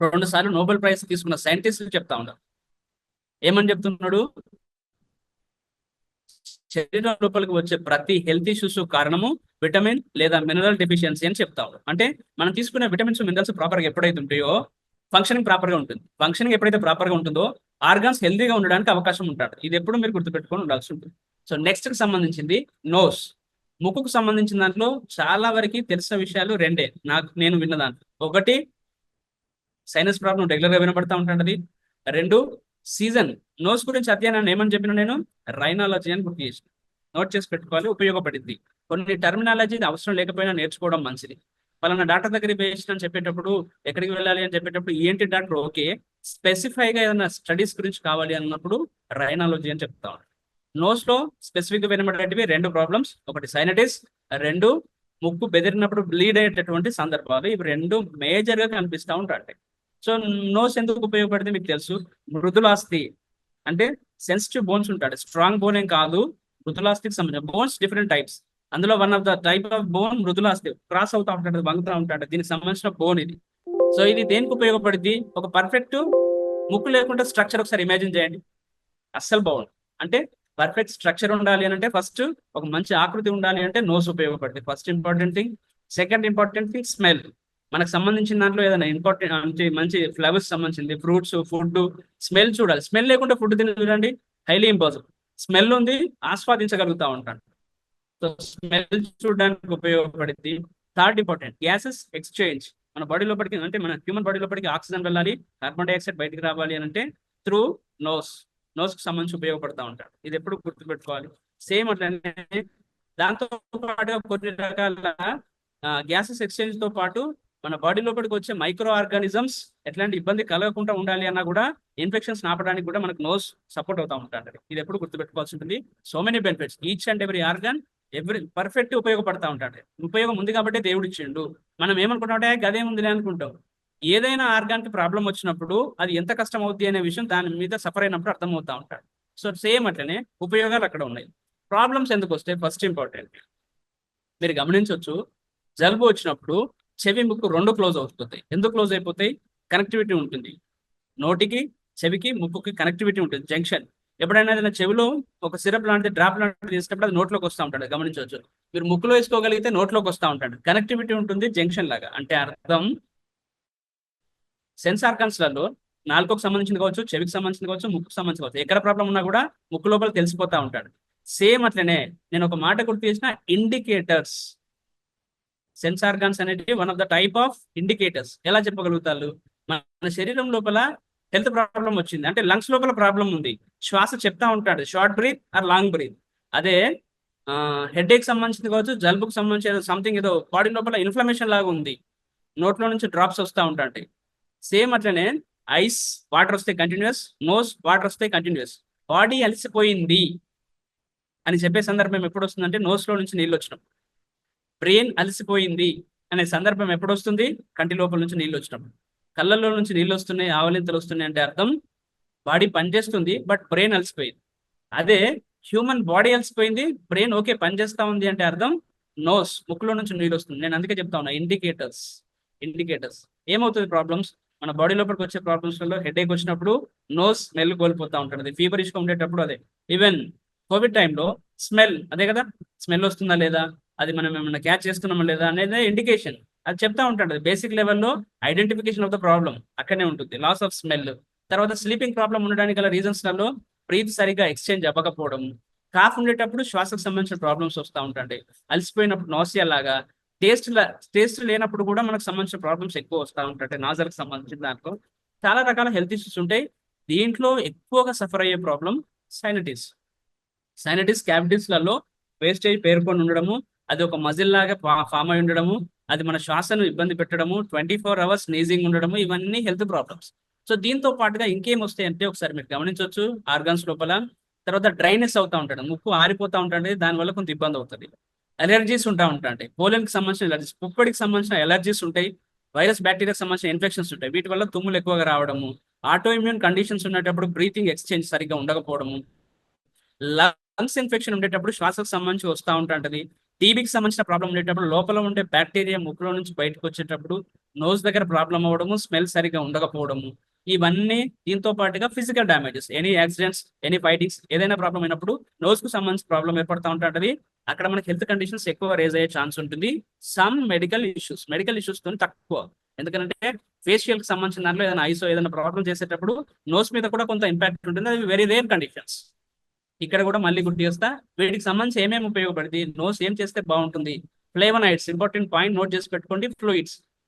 రెండు సార్లు Nobel prize తీసుకున్న సైంటిస్టులు చెప్తా ఉన్నారు. ఏమని చెప్తున్నాడు? శరీరం లోపలికి వచ్చే ప్రతి హెల్త్ ఇష్యూస్ కారణము విటమిన్ లేదా మినరల్ డెఫిషియన్సీ అని చెప్తా ఉన్నారు. అంటే మనం తీసుకునే విటమిన్స్ మినరల్స్ ప్రాపర్గా ఎప్పుడైతే ఉంటాయో ఫంక్షనింగ్ ప్రాపర్గా ఉంటుంది. ఫంక్షనింగ్ ఎప్పుడైతే ప్రాపర్గా ఉంటుందో ఆర్గాన్స్ హెల్దీగా ఉండడానికి అవకాశం ఉంటాడు. ఇది ఎప్పుడు మీరు గుర్తుపెట్టుకొని ఉండాల్సి ఉంటుంది. సో నెక్స్ట్కి సంబంధించింది నోస్ ముక్కుకు సంబంధించిన దాంట్లో చాలా వరకు తెలిసిన విషయాలు రెండే. నాకు నేను విన్న దాంట్లో. ఒకటి సైనస్ ప్రాబ్లం రెగ్యులర్గా వినపడతా ఉంటుంది రెండు సీజన్ నోస్ గురించి అధ్యయనాన్ని ఏమని చెప్పిన నేను? రైనాలజీ అని గుర్తు చేసిన. నోట్ చేసి పెట్టుకోవాలి ఉపయోగపడింది కొన్ని టర్మినాలజీ అవసరం లేకపోయినా నేర్చుకోవడం మంచిది. పలానా డాక్టర్ దగ్గరికి వేసిన అని చెప్పేటప్పుడు ఎక్కడికి వెళ్ళాలి అని చెప్పేటప్పుడు ఏంటి డాక్టర్? ఓకే. స్పెసిఫైగా ఏదైనా స్టడీస్ గురించి కావాలి అన్నప్పుడు రైనాలజీ అని చెప్తా నోస్లో స్పెసిఫిక్గా వినబడేటివి రెండు ప్రాబ్లమ్స్ ఒకటి సైనటిస్ రెండు ముక్కు బెదిరినప్పుడు బ్లీడ్ అయ్యేటటువంటి సందర్భాలు. ఇవి రెండు మేజర్గా కనిపిస్తూ ఉంటాయి. సో నోస్ ఎందుకు ఉపయోగపడితే మీకు తెలుసు? మృదులాస్థి అంటే సెన్సిటివ్ బోన్స్ ఉంటాడు. స్ట్రాంగ్ బోన్ ఏం కాదు మృదులాస్థికి సంబంధించిన బోన్స్ డిఫరెంట్ టైప్స్ అందులో one of the type of bone మృదులాస్థి cross అవుతా ఉంటాడు వంగుతా ఉంటాడు. దీనికి సంబంధించిన బోన్ ఇది. సో ఇది దేనికి ఉపయోగపడుద్ది? ఒక పర్ఫెక్ట్ ముక్కు లేకుండా స్ట్రక్చర్ ఒకసారి ఇమాజిన్ చేయండి. అస్సలు బాగుంది అంటే పర్ఫెక్ట్ స్ట్రక్చర్ ఉండాలి అని అంటే ఫస్ట్ ఒక మంచి ఆకృతి ఉండాలి అంటే నోస్ ఉపయోగపడుతుంది first important thing second important thing smell మనకు సంబంధించిన దాంట్లో ఏదైనా ఇంపార్టెంట్ మంచి మంచి ఫ్లవర్స్ సంబంధించింది ఫ్రూట్స్ ఫుడ్ స్మెల్ చూడాలి. స్మెల్ లేకుండా ఫుడ్ తిని చూడండి హైలీ ఇంపాసిబుల్ స్మెల్ ఉంది ఆస్వాదించగలుగుతా ఉంటాను. సో స్మెల్ చూడడానికి ఉపయోగపడింది థర్డ్ ఇంపార్టెంట్ గ్యాసెస్ ఎక్స్చేంజ్ మన బాడీ లోపలికి అంటే మన హ్యూమన్ బాడీ లోపలికి ఆక్సిజన్ వెళ్ళాలి కార్బన్ డైఆక్సైడ్ బయటకు రావాలి అని అంటే త్రూ నోస్ నోస్కి సంబంధించి ఉపయోగపడతా ఉంటాడు. ఇది ఎప్పుడు గుర్తుపెట్టుకోవాలి. సేమ్ అట్లనే దాంతో పాటుగా కొన్ని రకాల గ్యాసెస్ ఎక్స్చేంజ్తో పాటు మన బాడీ లోపలికి వచ్చే మైక్రో ఆర్గానిజమ్స్ ఎట్లాంటి ఇబ్బంది కలగకుండా ఉండాలి అన్నా కూడా ఇన్ఫెక్షన్స్ నాపడానికి కూడా మనకు నోస్ సపోర్ట్ అవుతా ఉంటాడు ఇది ఎప్పుడు గుర్తుపెట్టుకోవాల్సి ఉంటుంది. So many benefits each and every organ every perfect ఉపయోగపడతా ఉంటాడు ఉపయోగం ఉంది కాబట్టి దేవుడు ఇచ్చిండు. మనం ఏమనుకుంటామంటే గదే ఉందిలే అనుకుంటాం. ఏదైనా ఆర్గాన్కి ప్రాబ్లం వచ్చినప్పుడు అది ఎంత కష్టం అవుద్ది అనే విషయం దాని మీద సఫర్ అయినప్పుడు అర్థమవుతా ఉంటాడు సో సేమ్ అట్లనే ఉపయోగాలు అక్కడ ఉన్నాయి. ప్రాబ్లమ్స్ ఎందుకు వస్తాయి? ఫస్ట్ ఇంపార్టెంట్ మీరు గమనించవచ్చు జలుబు వచ్చినప్పుడు చెవి ముక్కు రెండు క్లోజ్ అవుతుంది ఎందుకు క్లోజ్ అయిపోతాయి? కనెక్టివిటీ ఉంటుంది. నోటికి చెవికి ముక్కుకి కనెక్టివిటీ ఉంటుంది. జంక్షన్. ఎప్పుడైనా ఏదైనా చెవిలో ఒక సిరప్ లాంటిది డ్రాప్ లాంటిది తీసుకున్నప్పుడు అది నోట్లోకి వస్తూ ఉంటాడు. గమనించవచ్చు. మీరు ముక్కులో వేసుకోగలిగితే నోట్లోకి వస్తూ ఉంటాడు. కనెక్టివిటీ ఉంటుంది జంక్షన్ లాగా. అంటే అర్థం సెన్స్ ఆర్గాన్స్లలో నాలుగుకు సంబంధించింది కావచ్చు చెవికి సంబంధించింది కావచ్చు ముక్కుకు సంబంధించి కావచ్చు. ఎక్కడ ప్రాబ్లం ఉన్నా కూడా ముక్కు లోపల తెలిసిపోతా ఉంటాడు. సేమ్ అట్లనే నేను ఒక మాట గుర్తు చేసిన ఇండికేటర్స్ సెన్స్ ఆర్గాన్స్ అనేటివి one of the type of indicators ఎలా చెప్పగలుగుతారు? మన శరీరం లోపల హెల్త్ ప్రాబ్లం వచ్చింది. అంటే లంగ్స్ లోపల ప్రాబ్లం ఉంది. శ్వాస చెప్తా ఉంటాడు. Short breath or long breath అదే హెడ్ ఏక్ సంబంధించింది కావచ్చు జలుబుకు సంబంధించిన సంథింగ్ ఏదో బాడీ లోపల ఇన్ఫ్లమేషన్ లాగా ఉంది. నోట్లో నుంచి డ్రాప్స్ వస్తూ ఉంటాయి. సేమ్ అట్లనే ఐస్ వాటర్ వస్తే కంటిన్యూస్ నోస్ వాటర్ వస్తే కంటిన్యూస్ బాడీ అలసిపోయింది అని చెప్పే సందర్భం ఎప్పుడు వస్తుందంటే నోస్లో లో నుంచి నీళ్ళు వచ్చినప్పుడు. బ్రెయిన్ అలసిపోయింది అనే సందర్భం ఎప్పుడు వస్తుంది కంటి లోపల నుంచి నీళ్ళు వచ్చినప్పుడు. కళ్ళల్లో నుంచి నీళ్ళు వస్తున్నాయి ఆవలింతలు వస్తున్నాయి అంటే అర్థం బాడీ పనిచేస్తుంది బట్ బ్రెయిన్ అలసిపోయింది. అదే హ్యూమన్ బాడీ అలసిపోయింది బ్రెయిన్ ఓకే పనిచేస్తా ఉంది అంటే అర్థం నోస్ ముక్కులో నుంచి నీళ్ళు వస్తుంది. నేను అందుకే చెప్తా ఉన్నా ఇండికేటర్స్ ఇండికేటర్స్. ఏమవుతుంది ప్రాబ్లమ్స్? మన బాడీ లోపలికి వచ్చే ప్రాబ్లమ్స్ హెడేక్ హెడ్ ఏక్ వచ్చినప్పుడు నోస్ స్మెల్ కోల్పోతా ఉంటుంది ఫీవర్ ఇష్గా ఉండేటప్పుడు అదే. ఈవెన్ కోవిడ్ టైంలో స్మెల్ అదే కదా? స్మెల్ వస్తుందా లేదా? అది మనం ఏమైనా క్యాచ్ చేస్తున్నామా లేదా అనేది ఇండికేషన్ అది చెప్తా ఉంటాడు. బేసిక్ లెవెల్లో ఐడెంటిఫికేషన్ ఆఫ్ ద ప్రాబ్లం అక్కడనే ఉంటుంది. లాస్ ఆఫ్ స్మెల్ తర్వాత స్లీపింగ్ ప్రాబ్లం ఉండడానికి గల రీజన్స్లలో బ్రీత్ సరిగా ఎక్స్చేంజ్ అవ్వకపోవడం. కాఫ్ ఉండేటప్పుడు శ్వాసకు సంబంధించిన ప్రాబ్లమ్స్ వస్తూ ఉంటాయి అలసిపోయినప్పుడు నాసియా లాగా టేస్ట్ టేస్ట్ లేనప్పుడు కూడా మనకు సంబంధించిన ప్రాబ్లమ్స్ ఎక్కువ వస్తూ ఉంటాయి నాజర్కి సంబంధించిన దాంట్లో. చాలా రకాల హెల్త్ ఇష్యూస్ ఉంటాయి. దీంట్లో ఎక్కువగా సఫర్ అయ్యే ప్రాబ్లం సైనటిస్ సైనటిస్ క్యావిటీస్లలో వేస్టేజ్ పేర్కొని ఉండడము అది ఒక మజిల్ లాగా ఫామ్ అయి ఉండడము అది మన శ్వాసను ఇబ్బంది పెట్టడము ట్వంటీ ఫోర్ అవర్స్ నీజింగ్ ఉండడము ఇవన్నీ హెల్త్ ప్రాబ్లమ్స్. సో దీంతో పాటుగా ఇంకేం వస్తాయి అంటే ఒకసారి మీరు గమనించవచ్చు ఆర్గాన్స్ లోపల తర్వాత డ్రైనెస్ అవుతా ఉంటాడు ముక్కు ఆరిపోతా ఉంటుంది దానివల్ల కొంత ఇబ్బంది అవుతుంది. అలర్జీస్ ఉంటా ఉంటాయి పోలెన్కి సంబంధించిన ఎలర్జీస్ పుప్పడికి సంబంధించిన ఎలర్జీస్ ఉంటాయి వైరస్ బ్యాక్టీరియాకి సంబంధించిన ఇన్ఫెక్షన్స్ ఉంటాయి వీటి వల్ల తుమ్ములు ఎక్కువగా రావడము ఆటో ఇమ్యూన్ కండిషన్స్ ఉండేటప్పుడు బ్రీతింగ్ ఎక్స్చేంజ్ సరిగ్గా ఉండకపోవడము లంగ్స్ ఇన్ఫెక్షన్ ఉండేటప్పుడు శ్వాసకు సంబంధించి వస్తూ ఉంటుంటది టీబీకి సంబంధించిన ప్రాబ్లం ఉండేటప్పుడు లోపల ఉండే బ్యాక్టీరియా ముక్కులో నుంచి బయటకు వచ్చేటప్పుడు నోస్ దగ్గర ప్రాబ్లం అవ్వడము స్మెల్ సరిగా ఉండకపోవడము ఇవన్నీ దీంతో పాటుగా physical damages any accidents any fightings ఏదైనా ప్రాబ్లం అయినప్పుడు నోస్కు సంబంధించిన ప్రాబ్లం ఏర్పడతా ఉంటుంది. అక్కడ మనకి హెల్త్ కండిషన్స్ ఎక్కువ రేజ్ అయ్యే ఛాన్స్ ఉంటుంది. సమ్ మెడికల్ ఇష్యూస్ మెడికల్ ఇష్యూస్తో తక్కువ. ఎందుకంటే ఫేషియల్కి సంబంధించిన దాంట్లో ఏదైనా ఐసో ఏదైనా ప్రాబ్లం చేసేటప్పుడు నోస్ మీద కూడా కొంత ఇంపాక్ట్ ఉంటుంది. అది వెరీ రేర్ కండిషన్స్ ఇక్కడ కూడా మళ్ళీ గుర్తు చేస్తా. వీటికి సంబంధించి ఏమేమి ఉపయోగపడింది నోస్ ఏం చేస్తే బాగుంటుంది? ఫ్లేవనైడ్స్ ఇంపార్టెంట్ పాయింట్ నోట్ చేసి పెట్టుకోండి. ఫ్లూయిడ్స్.